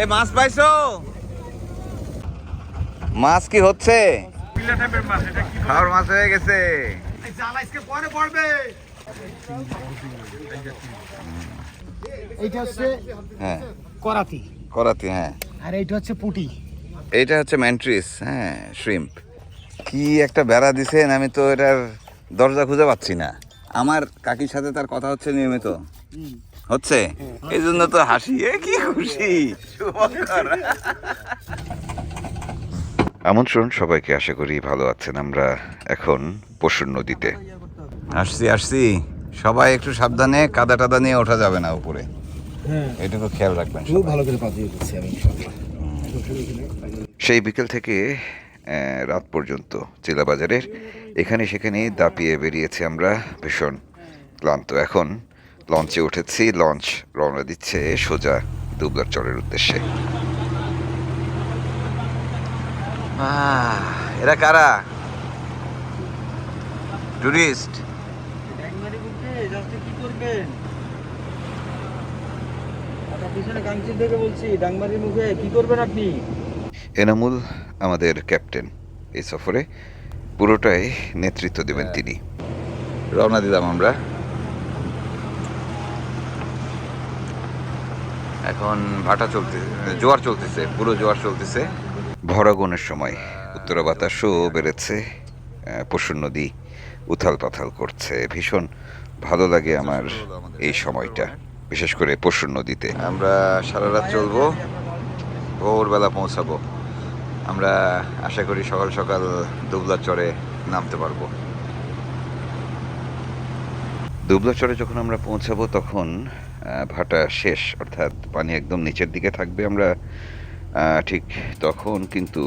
এই মাছ পাইছো? মাছ কি হচ্ছে? খাওয়ার মাছ হয়ে গেছে। এইটা হচ্ছে হ্যাঁ। করাতি। করাতি হ্যাঁ। আর এইটা হচ্ছে পুটি। এইটা হচ্ছে ম্যান্ট্রিস হ্যাঁ শ্রিম্প কি একটা বেড়া দিছেন আমি তো এটার দরজা খুঁজে পাচ্ছি না। আমার কাকির সাথে তার কথা হচ্ছে নিয়মিত। হচ্ছে? এই জন্য তো হাসি এ কি খুশি? আমন্ত্রণ সবাইকে আশা করি ভালো আছেন। আমরা এখন পশুর নদীতে। আসছি আসছি। সবাই একটু সাবধানে কাদা টাদা নিয়ে ওঠা যাবে না উপরে। হ্যাঁ এটুকু খেয়াল রাখবেন খুব ভালো করে পাঠিয়ে দিচ্ছি আমি সেই বিকেল থেকে রাত পর্যন্ত জেলা বাজারের এখানে সেখানে দাপিয়ে বেরিয়েছি আমরা ভীষণ ক্লান্ত। এখন লঞ্চে উঠেছি লঞ্চ রওনা দিচ্ছে সোজা দুবলার চরের উদ্দেশ্যে। এরা কারা? টুরিস্ট? এনামুল আমাদের ক্যাপ্টেন এই সফরে পুরোটাই নেতৃত্ব দেবেন তিনি। রওনা দিলাম আমরা। এখন ভাটা চলতে জোয়ার চলতেছে পুরো জোয়ার চলতেছে। ভরাগনের সময় উত্তরা বাতাসও বেড়েছে পশুর নদী উথাল পাথাল করছে। ভীষণ ভালো লাগে আমার এই সময়টা বিশেষ করে পশুর নদীতে। আমরা সারা রাত চলবো ভোরবেলা পৌঁছাবো। আমরা আশা করি সকাল সকাল দুবলা চরে নামতে পারব। দুবলাচরে যখন আমরা পৌঁছাবো তখন ভাটা শেষ অর্থাৎ পানি একদম নিচের দিকে থাকবে আমরা ঠিক তখন কিন্তু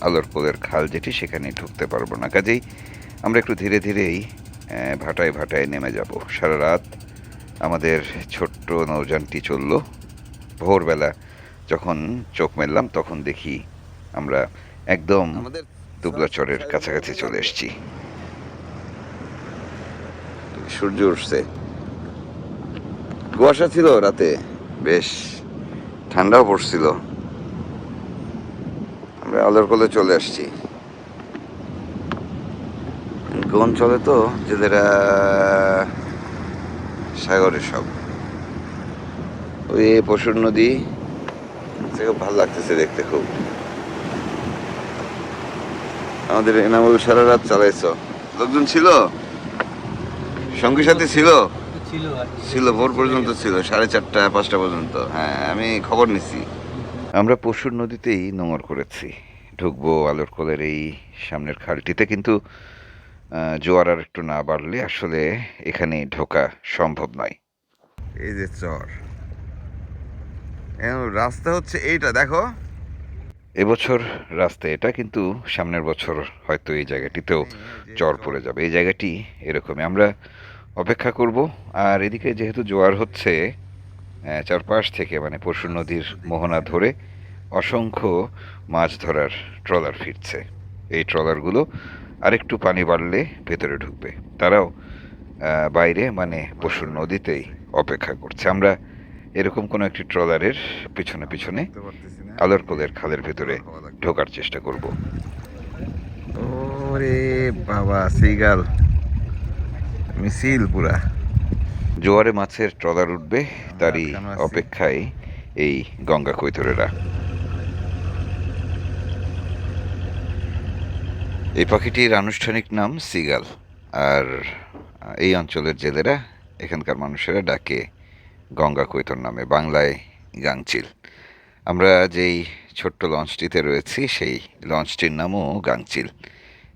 আলোর পোলের খাল যেটি সেখানে ঢুকতে পারব না। কাজেই আমরা একটু ধীরে ধীরেই ভাটায় ভাটায় নেমে যাব। সারা রাত আমাদের ছোট্ট নৌযানটি চলল। ভোরবেলা যখন চোখ মেললাম তখন দেখি আমরা একদম আমাদের দুবলাচরের কাছাকাছি চলে এসেছি। সূর্য উঠছে। কুয়াশা ছিল রাতে, বেশ ঠান্ডাও পড়ছিল। আমরা আলোর কলে চলে আসছি। কোন চলে তো? জেলেরা সাগরে সব। ওই পশুর নদী থেকে ভালো লাগতেছে দেখতে খুব। আমাদের এনামুল সারা রাত চালাইছ। লোকজন ছিল? সঙ্গী সাথী ছিল? ছিল ভোর পর্যন্ত ছিল সাড়ে চারটা পাঁচটা পর্যন্ত। হ্যাঁ আমি খবর নিছি। আমরা পশুর নদীতেই নোঙর করেছি। ঢুকবো আলোর কোলের এই সামনের খালটিতে কিন্তু জোয়ার আর একটু না বাড়লে আসলে এখানে ঢোকা সম্ভব নয়। এই যে চর। রাস্তা হচ্ছে এইটা দেখো। এবছর রাস্তা এটা কিন্তু সামনের বছর হয়তো এই জায়গাটিতেও চর। পড়ে যাবে। এই জায়গাটি এরকমই। আমরা অপেক্ষা করব। আর এদিকে যেহেতু জোয়ার হচ্ছে চারপাশ থেকে মানে পরশু নদীর মোহনা ধরে অসংখ্য মাছ ধরার ট্রলার ফিরছে। এই ট্রলারগুলো আরেকটু পানি বাড়লে ভেতরে ঢুকবে। তারাও বাইরে মানে পশুর নদীতেই অপেক্ষা করছে। আমরা এরকম কোনো একটি ট্রলারের পিছনে পিছনে আলোর কোলের খালের ভেতরে ঢোকার চেষ্টা করব। ওরে বাবা সিগাল মিছিল পুরা। জোয়ারে মাছের ট্রলার উঠবে তারই অপেক্ষায় এই গঙ্গা কৈতরেরা এই পাখিটির আনুষ্ঠানিক নাম সিগাল। আর এই অঞ্চলের জেলেরা এখানকার মানুষেরা ডাকে গঙ্গা কৈতর নামে বাংলায় গাংচিল। আমরা যেই ছোট্ট লঞ্চটিতে রয়েছি সেই লঞ্চটির নামও গাংচিল।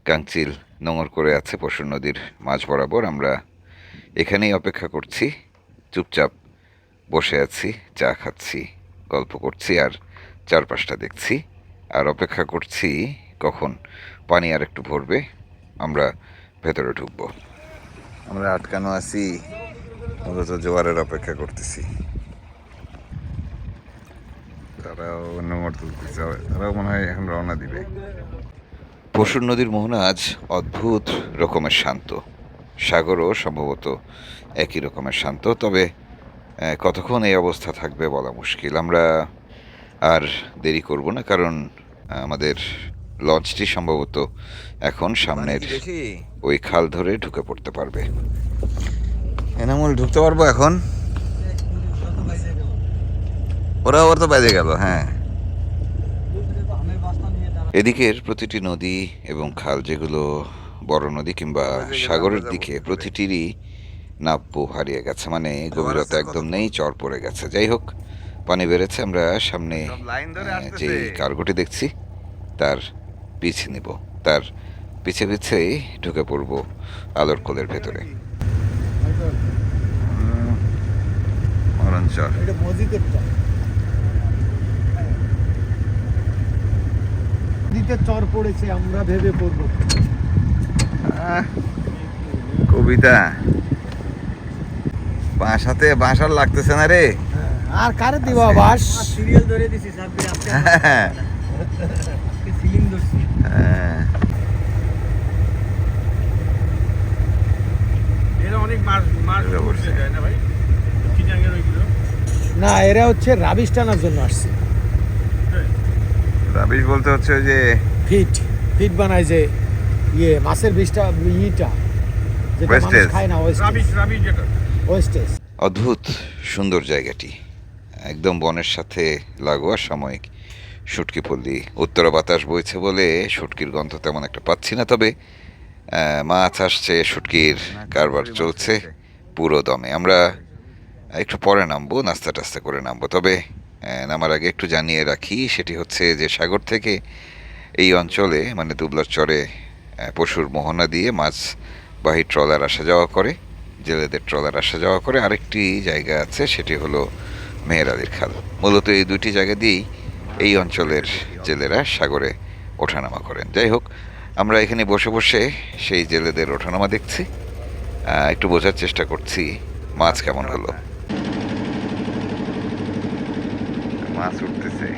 গাংচিল নোঙর করে আছে পশুর নদীর মাঝ বরাবর। আমরা এখানেই অপেক্ষা করছি, চুপচাপ বসে আছি, চা খাচ্ছি, গল্প করছি আর চারপাশটা দেখছি। আর অপেক্ষা করছি কখন পানি আর একটু ভরবে, আমরা ভেতরে ঢুকবো। আমরা আটকানো আছি, মূলত জোয়ারের অপেক্ষা করতেছি। তারাও নম্বর তুলতেছে তারাও মনে হয় এখন রওনা দিবে। পশুর নদীর মোহনা আজ অদ্ভুত রকমের শান্ত। সাগরও সম্ভবত একই রকমের শান্ত তবে কতক্ষণ এই অবস্থা থাকবে বলা মুশকিল। আমরা আর দেরি করব না কারণ আমাদের লঞ্চটি সম্ভবত এখন সামনের ওই খাল ধরে ঢুকে পড়তে পারবে। এনামুল ঢুকতে পারব এখন? ওরা ওর তো বেজে গেল হ্যাঁ। এদিকের প্রতিটি নদী এবং খাল যেগুলো বড় নদী কিংবা সাগরের দিকে প্রতিটিরই নাব্য হারিয়ে গেছে। মানে গভীরতা একদম নেই চর পড়ে গেছে। যাই হোক পানি বেড়েছে আমরা সামনে। যে কার্গোটি দেখছি তার পিছে নিব। তার পিছে পিছেই ঢুকে পড়ব আলোর কোলের ভেতরে। মরণচর মসজিদের চর নদীতে চর পড়েছে আমরা ভেবে পড়ব। কবিতা। বাসাতে বাসার লাগতেছে না রে। আর কারে দিবা বাস সিরিয়াল ধরে দিছি সাব্বির আজকে হ্যাঁ, ধরছি। হ্যাঁ। এরা অনেক মাছ মাছ ধরতে না ভাই? না এরা হচ্ছে রাবিশ টানার জন্য আসছে। রাবিশ বলতে হচ্ছে ওই যে ফিট ফিট বানায় যে ইয়ে মাছের বিষটা ইটা যেটা মানুষ খায় না ওয়েস্টেজ অদ্ভুত সুন্দর জায়গাটি। একদম বনের সাথে লাগোয়া সাময়িক শুটকি পল্লী উত্তরা বাতাস বইছে বলে শুটকির গন্ধ তেমন একটা পাচ্ছি না তবে মাছ আসছে শুটকির কারবার চলছে পুরো দমে। আমরা একটু পরে নামবো নাস্তা টাস্তা করে নামবো তবে নামার আগে একটু জানিয়ে রাখি, সেটি হচ্ছে যে সাগর থেকে এই অঞ্চলে মানে দুবলার চরে পশুর মোহনা দিয়ে মাছ বাহী ট্রলার আসা যাওয়া করে, জেলেদের ট্রলার আসা যাওয়া করে। আরেকটি জায়গা আছে, সেটি হলো মেহের আলীর খাল। মূলত এই দুটি জায়গা দিয়েই এই অঞ্চলের জেলেরা সাগরে ওঠানামা করেন। যাই হোক, আমরা এখানে বসে বসে সেই জেলেদের ওঠানামা দেখছি। একটু বোঝার চেষ্টা করছি মাছ কেমন হলো। মাছ উঠতেছে।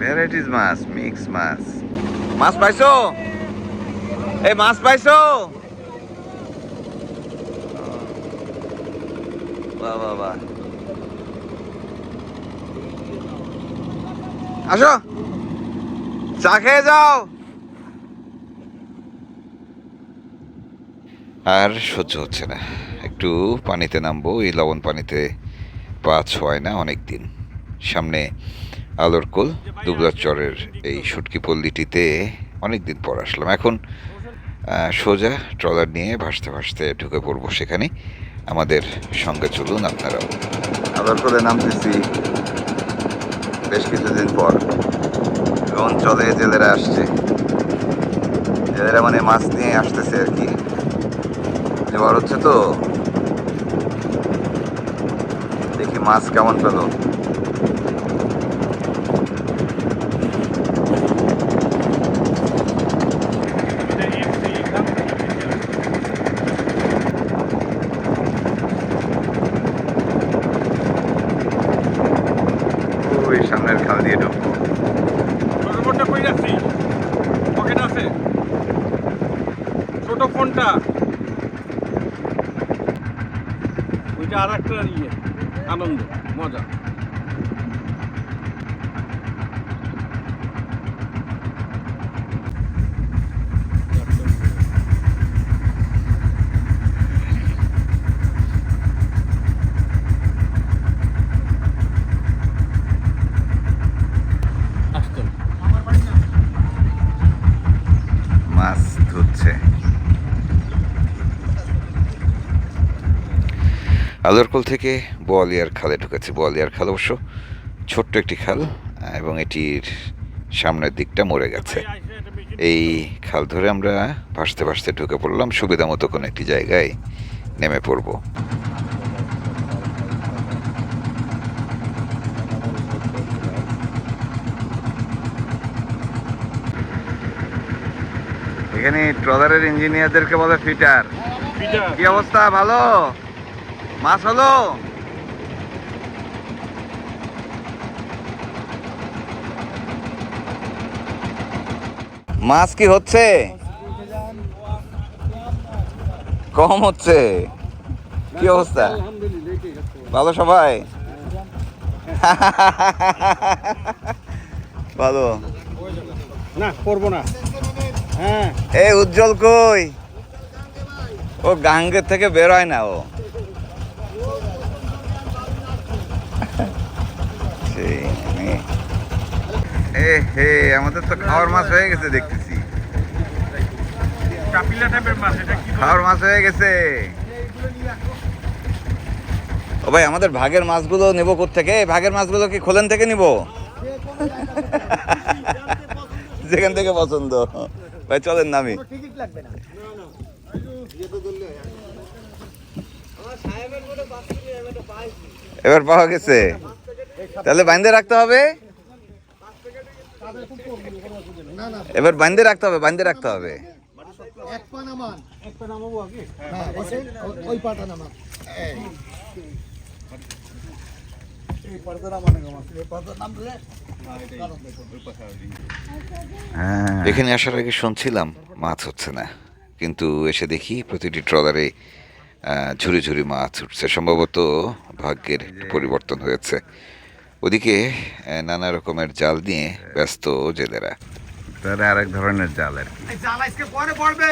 ভ্যারাইটিস মাছ মিক্স মাছ। মাছ পাইছো? এই মাছ পাইছো? বাহ। আসো। চা খেয়ে যাও। আর সহ্য হচ্ছে না। একটু পানিতে নামবো, এই লবণ পানিতে পা ছোঁয় না অনেক দিন সামনে আলোর কোল, দুবলার চরের এই শুটকি পল্লীটিতে অনেক দিন পর আসলাম। এখন সোজা ট্রলার নিয়ে ভাসতে ভাসতে ঢুকে পড়ব সেখানে। আমাদের সঙ্গে চলুন আপনারাও। আবার করে নামতেছি বেশ কিছুদিন পর। অঞ্চলে জেলেরা আসছে। জেলেরা মানে মাছ নিয়ে আসতেছে আর কি। এবার হচ্ছে তো দেখি মাছ কেমন পেল সামনের খাল দিয়ে ছোট ফোনটা। ওইটা আর একটা ইয়ে। আনন্দ মজা আলোরকোল থেকে বোয়ালিয়ার খালে ঢুকেছে। বোয়ালিয়ার খাল অবশ্য ছোট্ট একটি খাল এবং এটির সামনের দিকটা মরে গেছে। এই খাল ধরে আমরা ভাসতে ভাসতে ঢুকে পড়লাম। সুবিধা মতো কোনো একটি জায়গায় নেমে পড়ব। এখানে ট্রলারের ইঞ্জিনিয়ারদেরকে বলে ফিটার। কি অবস্থা? ভালো? মাছ হলো? মাছ কি হচ্ছে? কম হচ্ছে। কি অবস্থা? ভালো সবাই? ভালো। না করব না। হ্যাঁ। এই উজ্জ্বল কই? ও গাঙ্গের থেকে বেরোয় না ও সেই মানে- এ হে আমাদের তো খাওয়ার মাছ হয়ে গেছে দেখতেছি। খাওয়ার মাছ হয়ে গেছে। ও ভাই আমাদের ভাগের মাছগুলো নেব থেকে ভাগের মাছগুলো কি খোলেন থেকে নিব? যেখান থেকে পছন্দ। ভাই চলেন নামি না এবার পাওয়া গেছে। তাহলে বাইন্দে রাখতে হবে? এবার বাইন্দে রাখতে হবে বাইন্দে রাখতে হবে। এক পা নামান। এক পা নামাবো আগে? হ্যাঁ ওই পাটা নামান। হ্যাঁ। এখানে আসার আগে শুনছিলাম মাছ হচ্ছে না। কিন্তু এসে দেখি প্রতিটি ট্রলারে আহ, ঝুড়ি ঝুড়ি মাছ উঠছে। সম্ভবত ভাগ্যের পরিবর্তন হয়েছে। ওদিকে নানা রকমের জাল নিয়ে ব্যস্ত জেলেরা। তাহলে আরেক ধরনের জাল আর কি। জাল আজকে পরে পড়বে।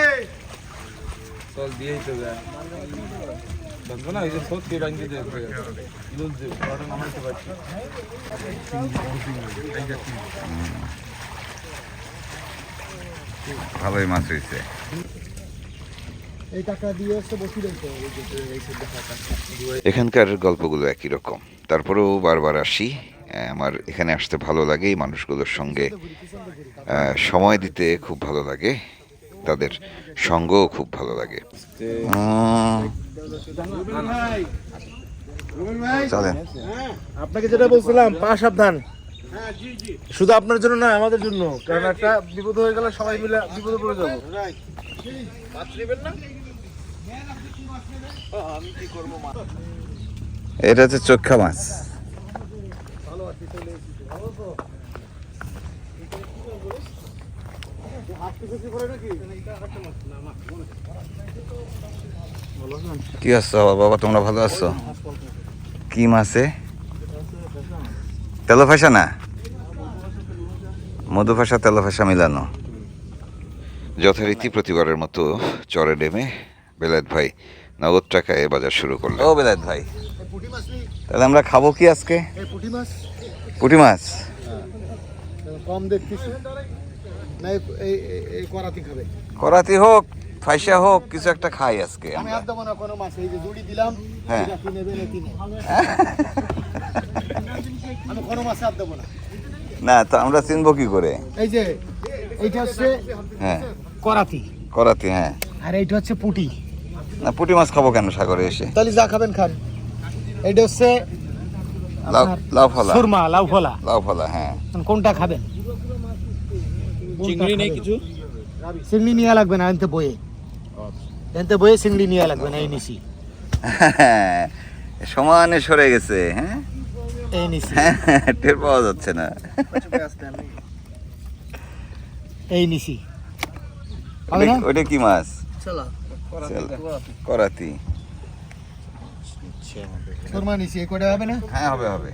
চল দিয়েই তো ভালোই মাছ হয়েছে। এখানকার গল্পগুলো একই রকম। তারপরেও বারবার আসি। আমার এখানে আসতে ভালো লাগে এই মানুষগুলোর সঙ্গে সময় দিতে খুব ভালো লাগে তাদের সঙ্গও খুব ভালো লাগে। চলেন। আপনাকে যেটা বলছিলাম পা সাবধান। শুধু আপনার জন্য না আমাদের জন্য। কারণ একটা বিপদ হয়ে গেলে সবাই মিলে বিপদে পড়ে যাব। এটা হচ্ছে চোখা মাছ। কি আছো বাবা? তোমরা ভালো আছো? কি মাছে তেলো ফাঁসা না? মধু ফাঁসা, তেলো ফাঁসা মিলানো। যথারীতি প্রতিবারের মতো চরে নেমে বেলায়েত ভাই নগদ টাকায় বাজার শুরু করলেন। ও বেলায়েত ভাই। পুঁটি মাছ তাহলে আমরা খাব কি আজকে? পুঁটি মাছ। পুঁটি মাছ? কম দেখতেছি। না এই- করাতি খাবে। করাতি হোক ফাইসা হোক কিছু একটা খাই আজকে আমি আমরা। আর দেবো না কোনো মাছ এই যে জুড়ি দিলাম হ্যাঁ। আমি কোনো মাছ আর দেবো না। না তো আমরা চিনবো কি করে? এই যে এইটা হচ্ছে হ্যাঁ। করাতি করাতি হ্যাঁ। আর এইটা হচ্ছে পুঁটি। না পুঁটি মাছ খাব কেন সাগরে এসে? তাহলে যা খাবেন খান। এইটা হচ্ছে লাউ ফলা সুরমা লাউ ফলা লাউ ফলা হ্যাঁ কোনটা খাবেন? চিংড়ি নেই কিছু? চিংড়ি নিয়ে লাগবে না এনতে বয়ে এনতে বয়ে চিংড়ি নিয়ে লাগবে না এই নিছি সমানে সরে গেছে হ্যাঁ? এই নিছি টের পাওয়া যাচ্ছে না। এই নিছি ওটা- ওটা কি মাছ? চেলা। করাতি কটা হবে না? হ্যাঁ হবে হবে।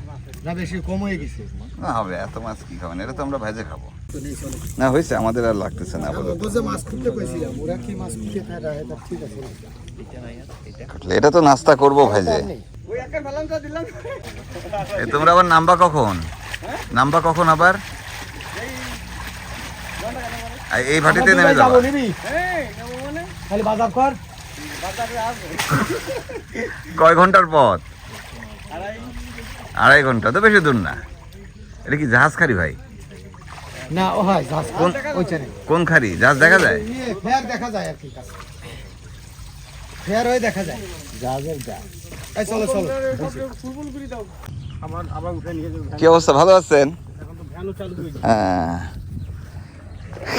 না বেশি কম হয়ে গেছে। না হবে এত মাছ কি খাবেন? এটা তো আমরা ভেজে খাব। না হয়েছে আমাদের আর লাগতেছে না এটা ঠিক আছে। এটা তো নাস্তা করব ভেজে। ওই একটা ফেলামটা দিলাম। এ তোমরা আবার নামবা কখন? নামবা কখন আবার? এই ভাটিতে নেমে যাব। খালি বাজার কর। কয় ঘণ্টার পথ? আড়াই আড়াই ঘণ্টা তো বেশি দূর না। এটা কি জাহাজ খারি ভাই? না ও হয় জাহাজ কোন কোন খারি? জাহাজ দেখা যায়? ফেয়ার দেখা যায় আর কি ফেয়ার হয়ে দেখা যায়। জাহাজের যা। এই চলো চলো। ফুলফুল করে দাও আমার আবার উঠে নিয়ে যাবে। কি অবস্থা? ভালো আছেন? এখন তো ভ্যানও চালু হয়ে গেছে। হ্যাঁ।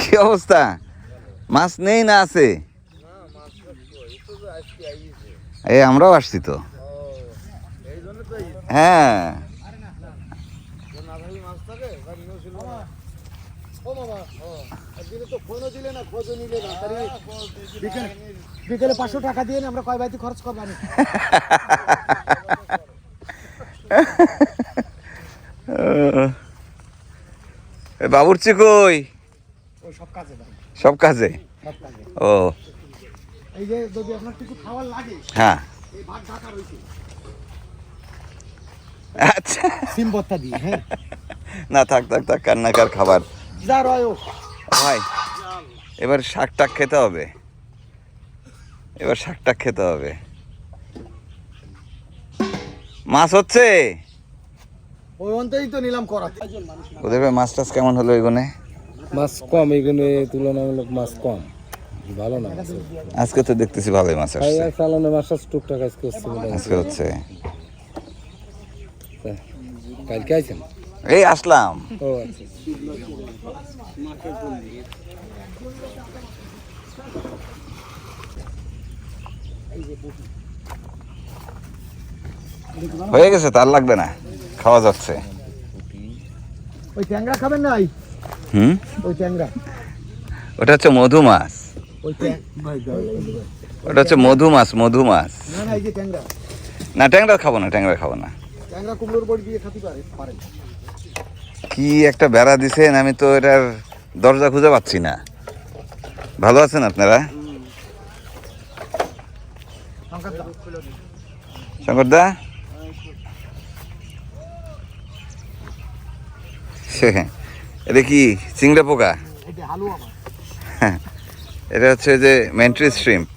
কি অবস্থা? মাছ নেই না আছে? এই আমরাও আসছি তো। হ্যাঁ। ও মামা তো ফোনও দিলে না খোঁজও নিলে না বিকেলে পাঁচশো টাকা দিয়ে আমরা কয় বাড়িতে খরচ করব কই সব কাজে? সব কাজে। ও। যে যদি আপনার কিছু খাবার লাগে হ্যাঁ। এই ভাগ ঢাকা রয়েছে। আচ্ছা। সিম ভর্তা দিয়ে হ্যাঁ। না থাক থাক থাক কান্নাকার খাবার। যা রয় ভাই এবার শাক টাক খেতে হবে। এবার শাক টাক খেতে হবে। মাছ হচ্ছে? ওই অন্তরেই তো নিলাম করাতে ওদের মাছ টাছ কেমন হলো এগুনে? মাছ কম এখানে তুলনামূলক মাছ কম। ভালো না আজকে তো দেখতেছি ভালোই মাছ আসছে। চালানো মাছ টুকটাক আজকে হচ্ছে আজকে হচ্ছে। কালকে আছেন এই আসলাম। ও আচ্ছা হয়ে গেছে তার লাগবে না। খাওয়া যাচ্ছে। ওই ট্যাংরা খাবেন না এই? হুম? ওই ট্যাংরা। ওটা হচ্ছে মধু মাছ। ওটা হচ্ছে মধু মাছ মধু মাছ। না না এই যে ট্যাংরা। খাব না ট্যাংরা খাব না। ট্যাংরা কুমড়োর বড়ি দিয়ে খাতে পারে পারেন কি একটা বেড়া দিছেন আমি তো এটার দরজা খুঁজে পাচ্ছি না। ভালো আছেন আপনারা? শঙ্কর দা? এটা কি চিংড়া পোকা? এই যে হালুয়া মাছ। এটা হচ্ছে যে ম্যান্ট্রিস শ্রিম্প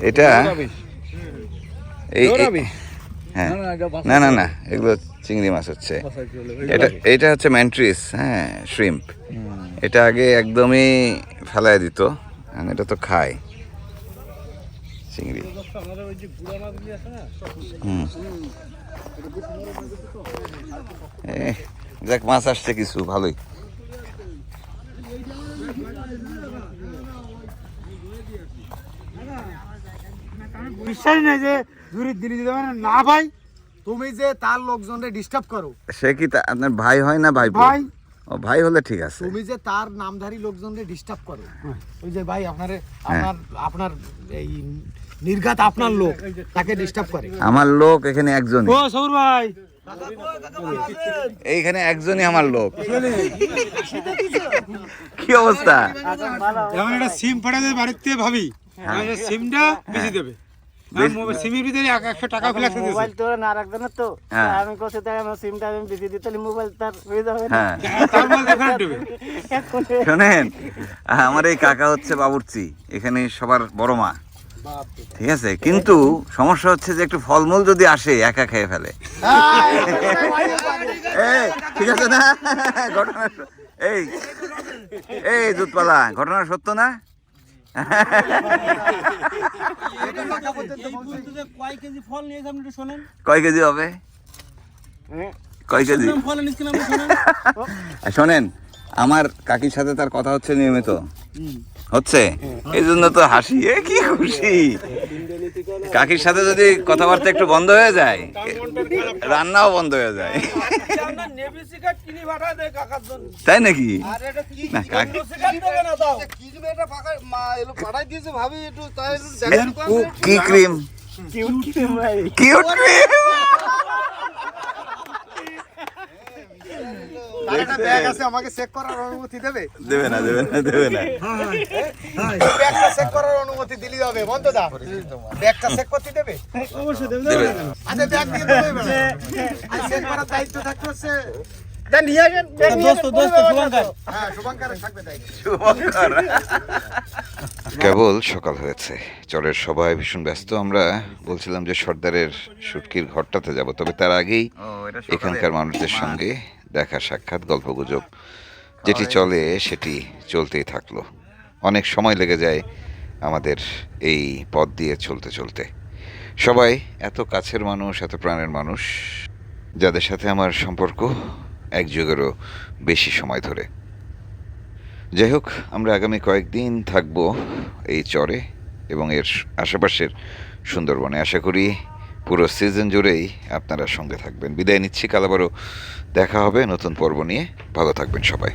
এটা এই হ্যাঁ। না না না এগুলো চিংড়ি মাছ হচ্ছে। এটা এটা হচ্ছে ম্যান্ট্রিস হ্যাঁ শ্রিম্প এটা আগে একদমই ফেলায় দিত এটা তো খায়। চিংড়ি। দেখ মাছ আসছে কিছু ভালোই। বিশ্বাস নাই যে যদি না। ভাই তুমি যে তার লোকজনকে ডিস্টার্ব করো। সে কি তা- আপনার ভাই হয় না ভাই ভাই। ও ভাই হলে ঠিক আছে। তুমি যে তার নামধারী লোকজনকে ডিস্টার্ব করো। ওই যে ভাই আপনার আপনার আপনার এই নির্ঘাত আপনার লোক তাকে ডিস্টার্ব করে। আমার লোক এখানে একজন ও সৌর ভাই। এইখানে একজনই আমার লোক। কি অবস্থা? যেমন একটা সিম ফাটাতে বাড়িতে ভাবি সিমটা বেশি দেবে। হ্যাঁ। আমি কোথায় তাই আমার সিমটা আমি বেশি দিতে হলে মোবাইল তার হয়ে। যাবে হ্যাঁ শোনেন আমার এই কাকা হচ্ছে বাবুর্চি এখানে সবার বড় মা। ঠিক আছে? কিন্তু সমস্যা হচ্ছে যে একটু ফলমূল যদি আসে একা খেয়ে ফেলে। এই, ঠিক আছে না? ঘটনা এই এই দুধপালা ঘটনা সত্য না? কয় কেজি হবে? কয় কেজি? শোনেন আমার কাকির সাথে তার কথা হচ্ছে নিয়মিত। হচ্ছে? এই জন্য তো হাসি এ কি খুশি? কাকির সাথে যদি কথাবার্তা একটু বন্ধ হয়ে যায় রান্নাও বন্ধ হয়ে যায়। তাই নাকি? না কাকি কি যে এটা ফাঁকা মা এলো পাঠাই দিয়েছে ভাবি কি ক্রিম কিউট ক্রিম একটা ব্যাগ আছে আমাকে চেক করার অনুমতি দেবে? দেবে না দেবে না দেবে না। ব্যাগটা চেক করার অনুমতি দিলি হবে বন্ধ দা। ব্যাগটা চেক করতে দেবে? দেবে আচ্ছা ব্যাগ দিয়ে দেবে আর চেক করার দায়িত্ব থাকতে হচ্ছে নিয়ে আসেন দোস্ত দোস্ত শুভঙ্কর। হ্যাঁ শুভঙ্করের থাকবে দায়িত্ব শুভঙ্কর। কেবল সকাল হয়েছে চরের সবাই ভীষণ ব্যস্ত। আমরা বলছিলাম যে সর্দারের সুটকির ঘরটাতে যাব তবে তার আগেই এখানকার মানুষদের সঙ্গে দেখা সাক্ষাৎ গল্পগুজব যেটি চলে সেটি চলতেই থাকল। অনেক সময় লেগে যায় আমাদের এই পথ দিয়ে চলতে চলতে। সবাই এত কাছের মানুষ এত প্রাণের মানুষ যাদের সাথে আমার সম্পর্ক এক যুগেরও বেশি সময় ধরে। যাই হোক আমরা আগামী কয়েকদিন থাকব এই চরে এবং এর আশেপাশের সুন্দরবনে। আশা করি পুরো সিজন জুড়েই আপনারা সঙ্গে থাকবেন। বিদায় নিচ্ছি কাল আবারও দেখা হবে নতুন পর্ব নিয়ে। ভালো থাকবেন সবাই।